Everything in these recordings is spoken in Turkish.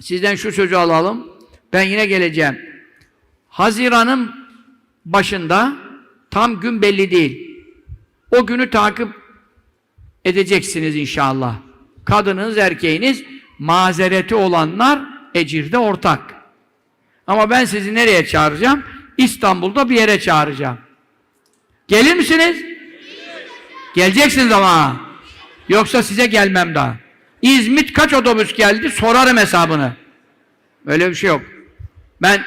Sizden şu sözü alalım. Ben yine geleceğim. Haziran'ın başında tam gün belli değil. O günü takip edeceksiniz inşallah. Kadınınız, erkeğiniz, mazereti olanlar ecirde ortak. Ama ben sizi nereye çağıracağım? İstanbul'da bir yere çağıracağım. Gelir misiniz? Geleceksiniz ama. Yoksa size gelmem daha. İzmit kaç otobüs geldi? Sorarım hesabını. Öyle bir şey yok. Ben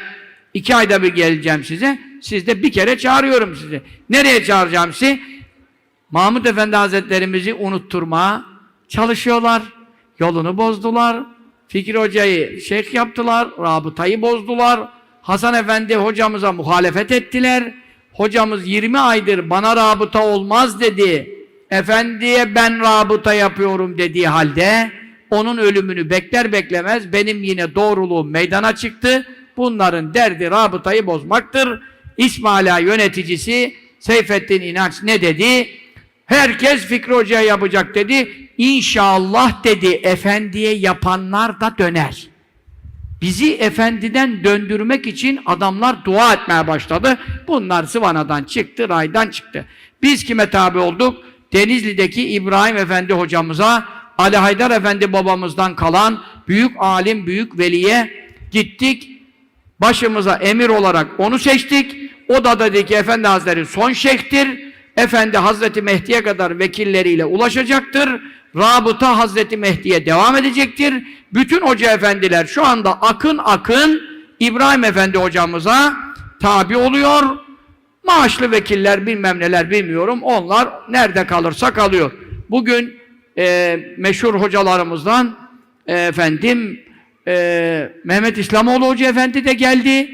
iki ayda bir geleceğim size. Siz de bir kere çağırıyorum sizi. Nereye çağıracağım sizi? Mahmud Efendi Hazretlerimizi unutturmaya çalışıyorlar. Yolunu bozdular. Fikri Hoca'yı şeyh yaptılar. Rabıtayı bozdular. Hasan Efendi hocamıza muhalefet ettiler. Hocamız 20 aydır bana rabıta olmaz dedi. Efendiye ben rabıta yapıyorum dediği halde onun ölümünü bekler beklemez benim yine doğruluğum meydana çıktı. Bunların derdi rabıtayı bozmaktır. İsmaila yöneticisi Seyfettin İnanç ne dedi? Herkes Fikri Hoca'ya yapacak dedi. İnşallah dedi efendiye yapanlar da döner. Bizi efendiden döndürmek için adamlar dua etmeye başladı. Bunlar Sıvana'dan çıktı, raydan çıktı. Biz kime tabi olduk? Denizli'deki İbrahim Efendi hocamıza, Ali Haydar Efendi babamızdan kalan büyük alim, büyük veliye gittik. Başımıza emir olarak onu seçtik. O da dedi ki Efendi Hazretleri son şeyhtir. Efendi Hazreti Mehdi'ye kadar vekilleriyle ulaşacaktır. Rabıta Hazreti Mehdi'ye devam edecektir. Bütün hoca efendiler şu anda akın akın İbrahim Efendi hocamıza tabi oluyor. Maaşlı vekiller bilmem neler bilmiyorum. Onlar nerede kalırsa kalıyor. Bugün e, meşhur hocalarımızdan e, efendim e, Mehmet İslamoğlu Hoca Efendi de geldi.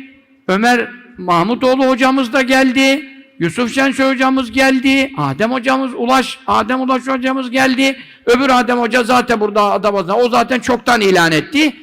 Ömer Mahmutoğlu hocamız da geldi. Yusuf Şensoy hocamız geldi. Adem hocamız Ulaş, Adem Ulaş hocamız geldi. Öbür Adem hoca zaten burada Adamaz'da. O zaten çoktan ilan etti.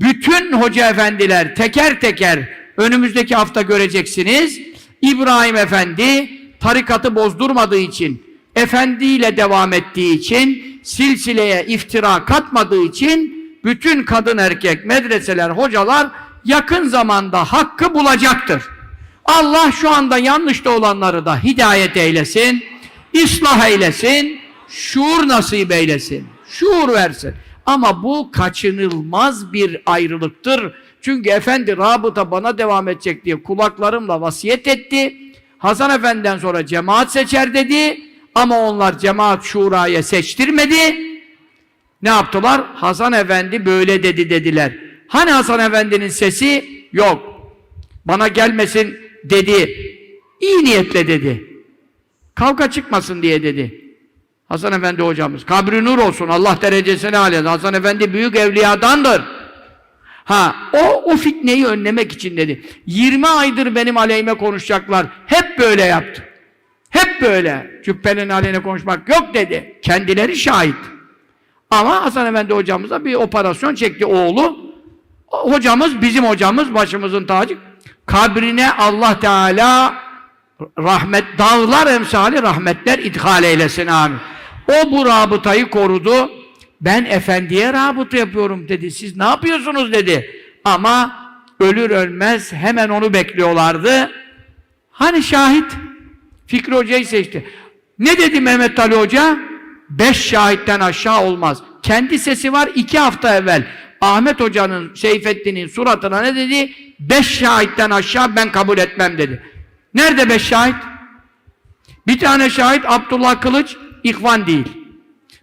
Bütün hoca efendiler teker teker önümüzdeki hafta göreceksiniz. İbrahim Efendi tarikatı bozdurmadığı için, efendiyle devam ettiği için, silsileye iftira katmadığı için bütün kadın erkek medreseler, hocalar yakın zamanda hakkı bulacaktır. Allah şu anda yanlışta olanları da hidayet eylesin, ıslah eylesin, şuur nasip eylesin, şuur versin. Ama bu kaçınılmaz bir ayrılıktır. Çünkü Efendi rabıta bana devam edecek diye kulaklarımla vasiyet etti. Hasan Efendi'den sonra cemaat seçer dedi. Ama onlar cemaat şuraya seçtirmedi. Ne yaptılar? Hasan Efendi böyle dedi dediler. Hani Hasan Efendi'nin sesi? Yok. Bana gelmesin dedi. İyi niyetle dedi. Kavga çıkmasın diye dedi. Hasan Efendi hocamız. Kabri nur olsun. Allah derecesini alır. Hasan Efendi büyük evliyadandır. Ha, o, o fitneyi önlemek için dedi. 20 aydır benim aleyhime konuşacaklar. Hep böyle yaptı. Hep böyle. Cübbenin aleyhine konuşmak yok dedi. Kendileri şahit. Ama Hasan Efendi hocamıza bir operasyon çekti oğlu. Hocamız, bizim hocamız, başımızın tacı. Kabrine Allah Teala rahmet, dağlar emsali rahmetler idhal eylesin amin. O bu rabıtayı korudu. Ben efendiye rabıta yapıyorum dedi. Siz ne yapıyorsunuz dedi. Ama ölür ölmez hemen onu bekliyorlardı. Hani şahit? Fikri Hoca'yı seçti. Ne dedi Mehmet Ali Hoca? Beş şahitten aşağı olmaz. Kendi sesi var iki hafta evvel. Ahmet Hoca'nın, Seyfettin'in suratına ne dedi? Beş şahitten aşağı ben kabul etmem dedi. Nerede beş şahit? Bir tane şahit Abdullah Kılıç, ihvan değil.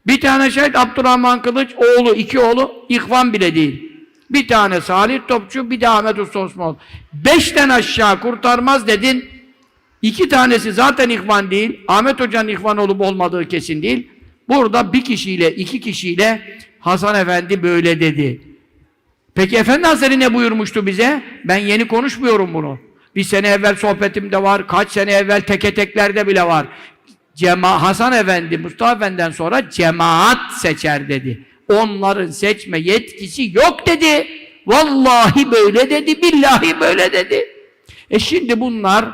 Bir tane şahit Abdurrahman Kılıç, oğlu, iki oğlu, ihvan bile değil. Bir tane Salih Topçu, bir de Ahmet Usta Osmanoğlu. Beşten aşağı kurtarmaz dedin. İki tanesi zaten ihvan değil. Ahmet Hoca'nın ihvan olup olmadığı kesin değil. Burada bir kişiyle, iki kişiyle Hasan Efendi böyle dedi. Peki Efendi Hazretleri ne buyurmuştu bize? Ben yeni konuşmuyorum bunu. Bir sene evvel sohbetimde var, kaç sene evvel teke teklerde bile var. Cema Hasan Efendi, Mustafa Efendi'den sonra cemaat seçer dedi. Onların seçme yetkisi yok dedi. Vallahi böyle dedi, billahi böyle dedi. E şimdi bunlar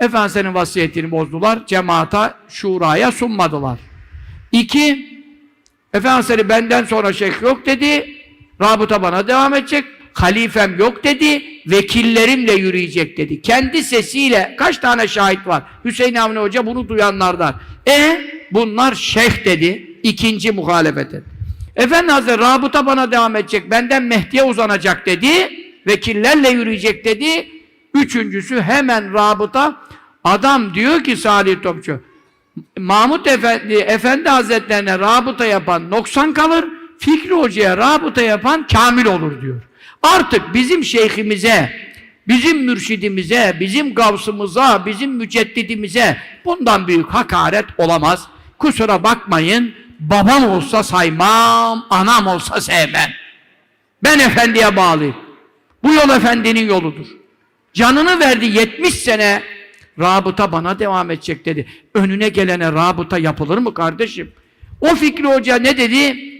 Efendimiz'in vasiyetini bozdular, cemaata, şuraya sunmadılar. İki, Efendimiz benden sonra şeyh yok dedi. Rabıta bana devam edecek. Halifem yok dedi. Vekillerimle yürüyecek dedi. Kendi sesiyle kaç tane şahit var? Hüseyin Avni Hoca bunu duyanlardan. E bunlar şeyh dedi. İkinci muhalefete. Efendi Hazretleri rabıta bana devam edecek. Benden Mehdi'ye uzanacak dedi. Vekillerle yürüyecek dedi. Üçüncüsü hemen rabıta. Adam diyor ki Salih Topçu. Mahmut Efendi, Efendi Hazretlerine rabıta yapan noksan kalır, Fikri Hoca'ya rabıta yapan kamil olur diyor. Artık bizim şeyhimize, bizim mürşidimize, bizim gavsımıza, bizim müceddidimize bundan büyük hakaret olamaz. Kusura bakmayın, babam olsa saymam, anam olsa sevmem. Ben efendiye bağlıyım. Bu yol efendinin yoludur. Canını verdi 70 sene rabıta bana devam edecek dedi. Önüne gelene rabıta yapılır mı kardeşim? O Fikri Hoca ne dedi?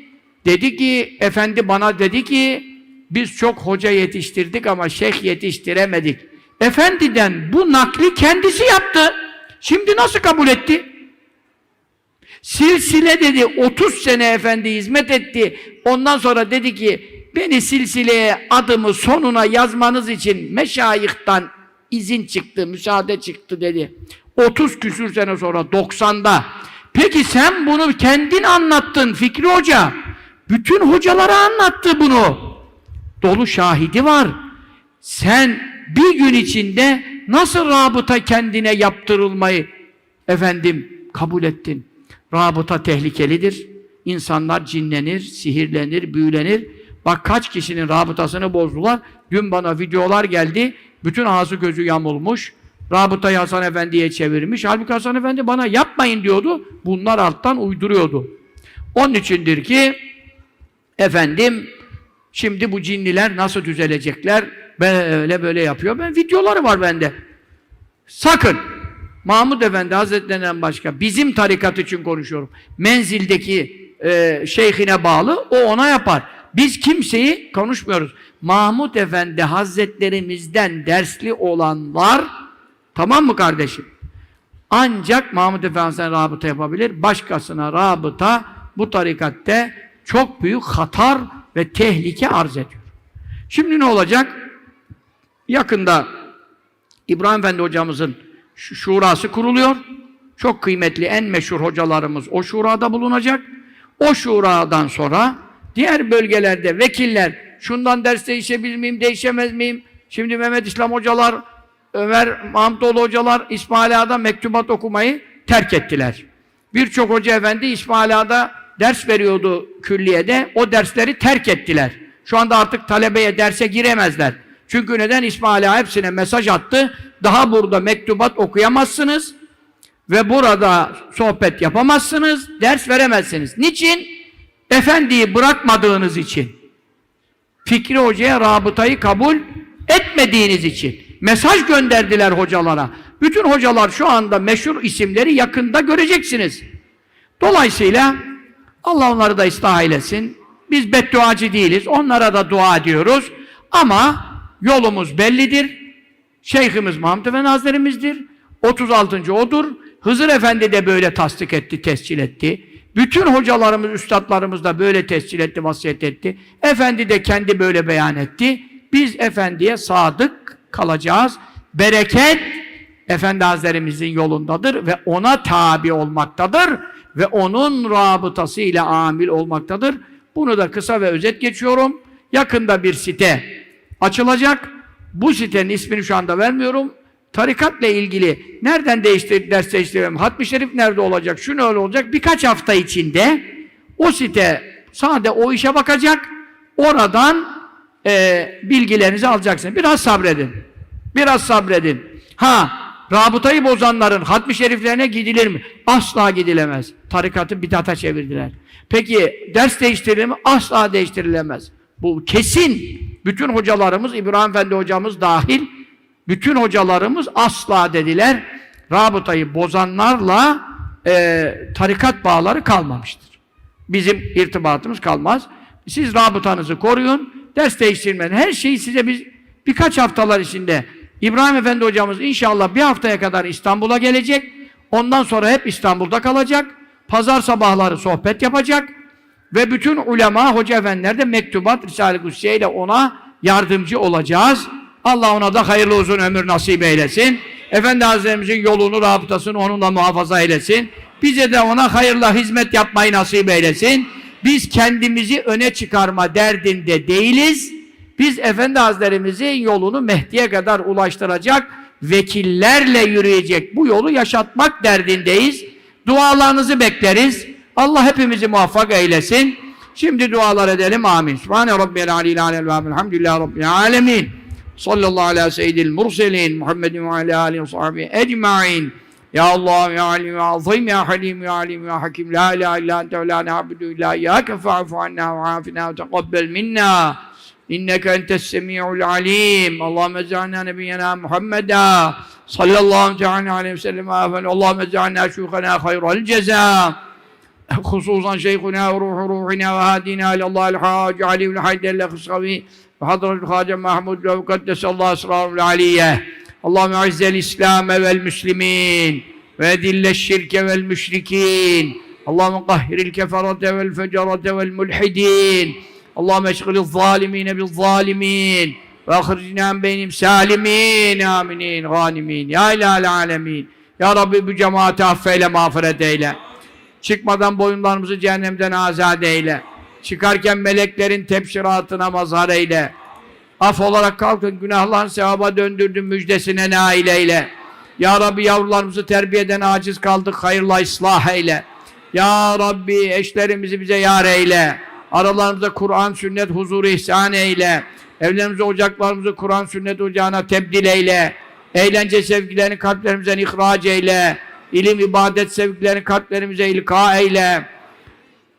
Dedi ki, efendi bana dedi ki, biz çok hoca yetiştirdik ama şeyh yetiştiremedik. Efendiden bu nakli kendisi yaptı. Şimdi nasıl kabul etti? Silsile dedi 30 sene efendi hizmet etti. Ondan sonra dedi ki beni silsileye adımı sonuna yazmanız için meşayihtan izin çıktı, müsaade çıktı dedi. 30 küsür sene sonra 90'da. Peki sen bunu kendin anlattın Fikri Hoca. Bütün hocalara anlattı bunu. Dolu şahidi var. Sen bir gün içinde nasıl rabıta kendine yaptırılmayı efendim kabul ettin? Rabıta tehlikelidir. İnsanlar cinlenir, sihirlenir, büyülenir. Bak kaç kişinin rabıtasını bozdular. Dün bana videolar geldi. Bütün ağzı gözü yamulmuş. Rabıtayı Hasan Efendi'ye çevirmiş. Halbuki Hasan Efendi bana yapmayın diyordu. Bunlar alttan uyduruyordu. Onun içindir ki efendim şimdi bu cinliler nasıl düzelecekler? Böyle böyle yapıyor. Ben videoları var bende. Sakın Mahmud Efendi Hazretlerinden başka bizim tarikat için konuşuyorum. Menzildeki e, şeyhine bağlı o ona yapar. Biz kimseyi konuşmuyoruz. Mahmud Efendi Hazretlerimizden dersli olanlar tamam mı kardeşim? Ancak Mahmud Efendi'den rabıta yapabilir. Başkasına rabıta bu tarikatte çok büyük hatar ve tehlike arz ediyor. Şimdi ne olacak? Yakında İbrahim Efendi hocamızın şu- şurası kuruluyor. Çok kıymetli, en meşhur hocalarımız o şurada bulunacak. O şuradan sonra diğer bölgelerde vekiller şundan ders değişebilir miyim, değişemez miyim? Şimdi Mehmet İslam hocalar, Ömer Mahmutoğlu hocalar İsmail Ağa'da mektubat okumayı terk ettiler. Birçok hoca efendi İsmail Ağa'da ders veriyordu külliyede. O dersleri terk ettiler. Şu anda artık talebeye derse giremezler. Çünkü neden İsmail Ağa hepsine mesaj attı? Daha burada mektubat okuyamazsınız ve burada sohbet yapamazsınız, ders veremezsiniz. Niçin? Efendiyi bırakmadığınız için. Fikri Hoca'ya rabıtayı kabul etmediğiniz için. Mesaj gönderdiler hocalara. Bütün hocalar şu anda meşhur isimleri yakında göreceksiniz. Dolayısıyla Allah onları da ıslah eylesin. Biz bedduacı değiliz. Onlara da dua ediyoruz. Ama yolumuz bellidir. Şeyhimiz Mahmud Efendi Hazretlerimizdir. 36. odur. Hızır Efendi de böyle tasdik etti, tescil etti. Bütün hocalarımız, üstadlarımız da böyle tescil etti, vasiyet etti. Efendi de kendi böyle beyan etti. Biz Efendi'ye sadık kalacağız. Bereket Efendi Hazretlerimizin yolundadır ve ona tabi olmaktadır ve onun rabıtası ile amil olmaktadır. Bunu da kısa ve özet geçiyorum. Yakında bir site açılacak. Bu sitenin ismini şu anda vermiyorum. Tarikatla ilgili nereden değiştir, ders değiştirelim, Hatmi Şerif nerede olacak, şu ne öyle olacak birkaç hafta içinde o site sadece o işe bakacak. Oradan e, bilgilerinizi alacaksınız. Biraz sabredin. Biraz sabredin. Ha, rabıtayı bozanların hatmi şeriflerine gidilir mi? Asla gidilemez. Tarikatı bidata çevirdiler. Peki ders değiştirilir mi? Asla değiştirilemez. Bu kesin. Bütün hocalarımız, İbrahim Efendi hocamız dahil, bütün hocalarımız asla dediler. Rabıtayı bozanlarla e, tarikat bağları kalmamıştır. Bizim irtibatımız kalmaz. Siz rabıtanızı koruyun, ders değiştirmeyin. Her şeyi size biz birkaç haftalar içinde İbrahim Efendi hocamız inşallah bir haftaya kadar İstanbul'a gelecek. Ondan sonra hep İstanbul'da kalacak. Pazar sabahları sohbet yapacak. Ve bütün ulema, hoca efendiler de mektubat, Risale-i Kutsiye ile ona yardımcı olacağız. Allah ona da hayırlı uzun ömür nasip eylesin. Efendi Hazretlerimizin yolunu, rabıtasını onunla muhafaza eylesin. Bize de ona hayırla hizmet yapmayı nasip eylesin. Biz kendimizi öne çıkarma derdinde değiliz. Biz Efendi Hazretlerimizin yolunu Mehdi'ye kadar ulaştıracak vekillerle yürüyecek bu yolu yaşatmak derdindeyiz. Dualarınızı bekleriz. Allah hepimizi muvaffak eylesin. Şimdi dualar edelim. Amin. Subhane Rabbiyel Aleyhi Aleyhi ve Elhamdülillahi Rabbil Alemin. Sallallahu ala seyyidil murselin Muhammedin ve ala alihi ve ecma'in. Ya Allah ya alim ya azim ya halim ya alim ya hakim la ilahe illa ente ve la na'budu illa iyyake fa'fu anna ve afina ve teqabbel minna. إنك أنت السميع العليم. اللهم اجعلنا نبينا محمدا صلى الله تعالى عليه وسلم. اللهم اجعلنا شيوخنا خير الجزاء خصوصا شيخنا وروح روحنا وهادينا إلى الله الحاج علي بن حيد الخصوي وحضرة الخاجه محمود وقدس الله أسراره العلية اللهم أعز الإسلام والمسلمين وأذل الشرك والمشركين. اللهم قهر الكفرة والفجرة والملحدين. Allah meşgulü zalimine bil zalimin ve ahircinen benim salimin aminin ganimin ya ilal alemin ya Rabbi bu cemaati affeyle mağfiret eyle çıkmadan boyunlarımızı cehennemden azade eyle çıkarken meleklerin tepşiratına mazhar eyle af olarak kalkın günahların sevaba döndürdün müjdesine nail eyle ya Rabbi yavrularımızı terbiyeden aciz kaldık hayırla ıslah eyle ya Rabbi eşlerimizi bize yar eyle Aralarımızda Kur'an, sünnet, huzuru ihsan eyle. Evlerimizi, ocaklarımızı Kur'an, sünnet ocağına tebdil eyle. Eğlence sevgilerini kalplerimizden ihraç eyle. İlim, ibadet sevgilerini kalplerimize ilka eyle.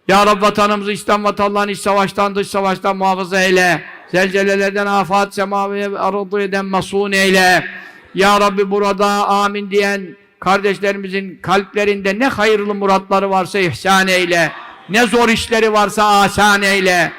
Ya Rabbi vatanımızı, İslam vatanlarını iç savaştan, dış savaştan muhafaza eyle. Zelzelelerden, afat, semaviye, arıdı eden masun eyle. Ya Rabbi burada amin diyen kardeşlerimizin kalplerinde ne hayırlı muratları varsa ihsan eyle. Ne zor işleri varsa asan eyle.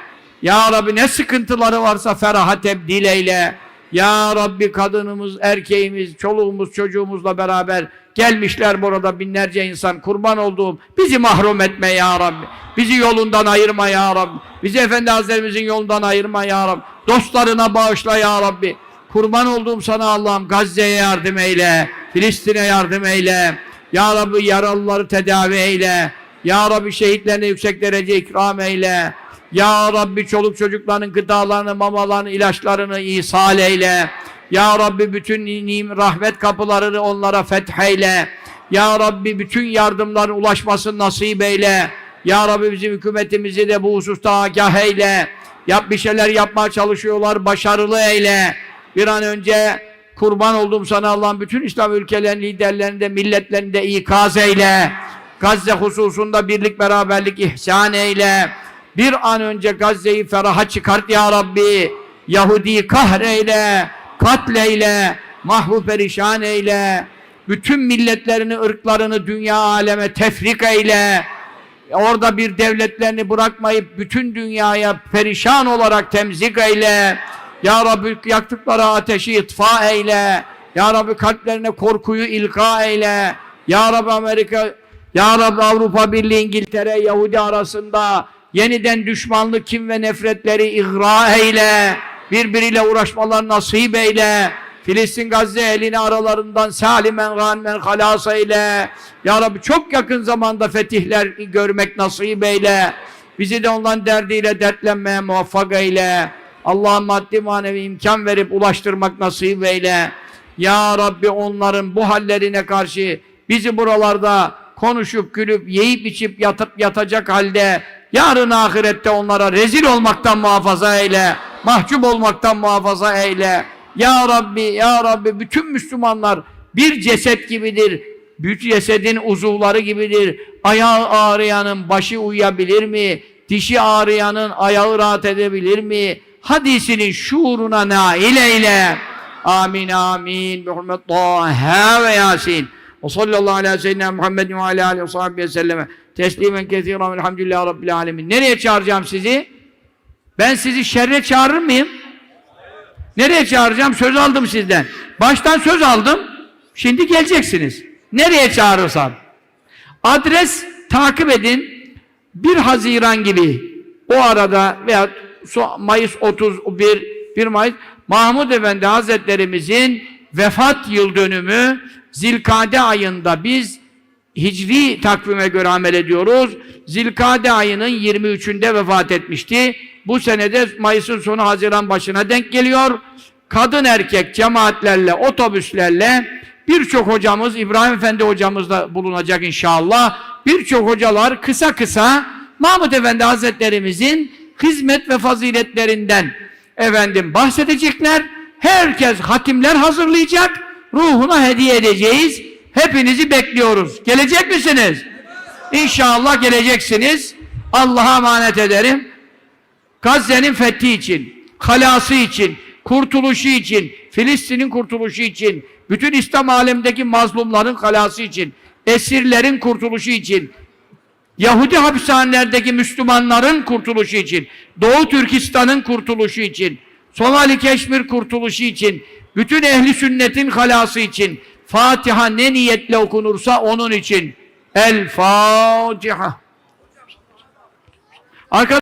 Ya Rabbi ne sıkıntıları varsa feraha tebdil eyle. Ya Rabbi kadınımız, erkeğimiz, çoluğumuz, çocuğumuzla beraber gelmişler burada binlerce insan kurban olduğum bizi mahrum etme ya Rabbi. Bizi yolundan ayırma ya Rabbi. Bizi Efendi Hazretlerimizin yolundan ayırma ya Rabbi. Dostlarına bağışla ya Rabbi. Kurban olduğum sana Allah'ım Gazze'ye yardım eyle. Filistin'e yardım eyle. Ya Rabbi yaralıları tedavi eyle. Ya Rabbi şehitlerine yüksek derece ikram eyle. Ya Rabbi çoluk çocukların gıdalarını, mamalarını, ilaçlarını ihsal eyle. Ya Rabbi bütün nim, rahmet kapılarını onlara fetheyle. Ya Rabbi bütün yardımların ulaşmasını nasip eyle. Ya Rabbi bizim hükümetimizi de bu hususta agah eyle. Yap bir şeyler yapmaya çalışıyorlar, başarılı eyle. Bir an önce kurban oldum sana Allah'ın bütün İslam ülkelerinin liderlerinde, milletlerinde ikaz eyle. Gazze hususunda birlik beraberlik ihsan eyle. Bir an önce Gazze'yi feraha çıkart ya Rabbi. Yahudi'yi kahreyle, katleyle, mahvu perişan eyle. Bütün milletlerini, ırklarını dünya aleme tefrik eyle. Orada bir devletlerini bırakmayıp bütün dünyaya perişan olarak temzik eyle. Ya Rabbi yaktıkları ateşi itfa eyle. Ya Rabbi kalplerine korkuyu ilka eyle. Ya Rabbi Amerika, Ya Rabbi Avrupa Birliği, İngiltere, Yahudi arasında yeniden düşmanlık, kim ve nefretleri ihra eyle. Birbiriyle uğraşmalar nasip eyle. Filistin Gazze elini aralarından salimen ganimen halas eyle. Ya Rabbi çok yakın zamanda fetihler görmek nasip eyle. Bizi de onların derdiyle dertlenmeye muvaffak eyle. Allah'ın maddi manevi imkan verip ulaştırmak nasip eyle. Ya Rabbi onların bu hallerine karşı bizi buralarda konuşup gülüp yiyip içip yatıp yatacak halde yarın ahirette onlara rezil olmaktan muhafaza eyle. Mahcup olmaktan muhafaza eyle. Ya Rabbi, Ya Rabbi bütün Müslümanlar bir ceset gibidir. Bütün cesedin uzuvları gibidir. Ayağı ağrıyanın başı uyuyabilir mi? Dişi ağrıyanın ayağı rahat edebilir mi? Hadisinin şuuruna nail eyle. Amin amin. Bi hurmet Taha ve Yasin. Ve sallallahu aleyhi ve sellem Muhammedin ve aleyhi ve sahbihi ve selleme. Teslimen kethiren velhamdülillahi rabbil alemin. Nereye çağıracağım sizi? Ben sizi şerre çağırır mıyım? Nereye çağıracağım? Söz aldım sizden. Baştan söz aldım. Şimdi geleceksiniz. Nereye çağırırsam. Adres takip edin. 1 Haziran gibi o arada veya Mayıs 31 1 Mayıs Mahmud Efendi Hazretlerimizin vefat yıl dönümü Zilkade ayında biz Hicri takvime göre amel ediyoruz. Zilkade ayının 23'ünde vefat etmişti. Bu senede Mayıs'ın sonu Haziran başına denk geliyor. Kadın erkek cemaatlerle, otobüslerle birçok hocamız, İbrahim Efendi hocamız da bulunacak inşallah. Birçok hocalar kısa kısa Mahmud Efendi Hazretlerimizin hizmet ve faziletlerinden efendim bahsedecekler. Herkes hatimler hazırlayacak. Ruhuna hediye edeceğiz. Hepinizi bekliyoruz. Gelecek misiniz? İnşallah geleceksiniz. Allah'a emanet ederim. Gazze'nin fethi için, halası için, kurtuluşu için, Filistin'in kurtuluşu için, bütün İslam alemindeki mazlumların halası için, esirlerin kurtuluşu için, Yahudi hapishanelerdeki Müslümanların kurtuluşu için, Doğu Türkistan'ın kurtuluşu için, Somali Keşmir kurtuluşu için, bütün ehli sünnetin halası için, Fatiha ne niyetle okunursa onun için. El Fatiha. Arkadaşlar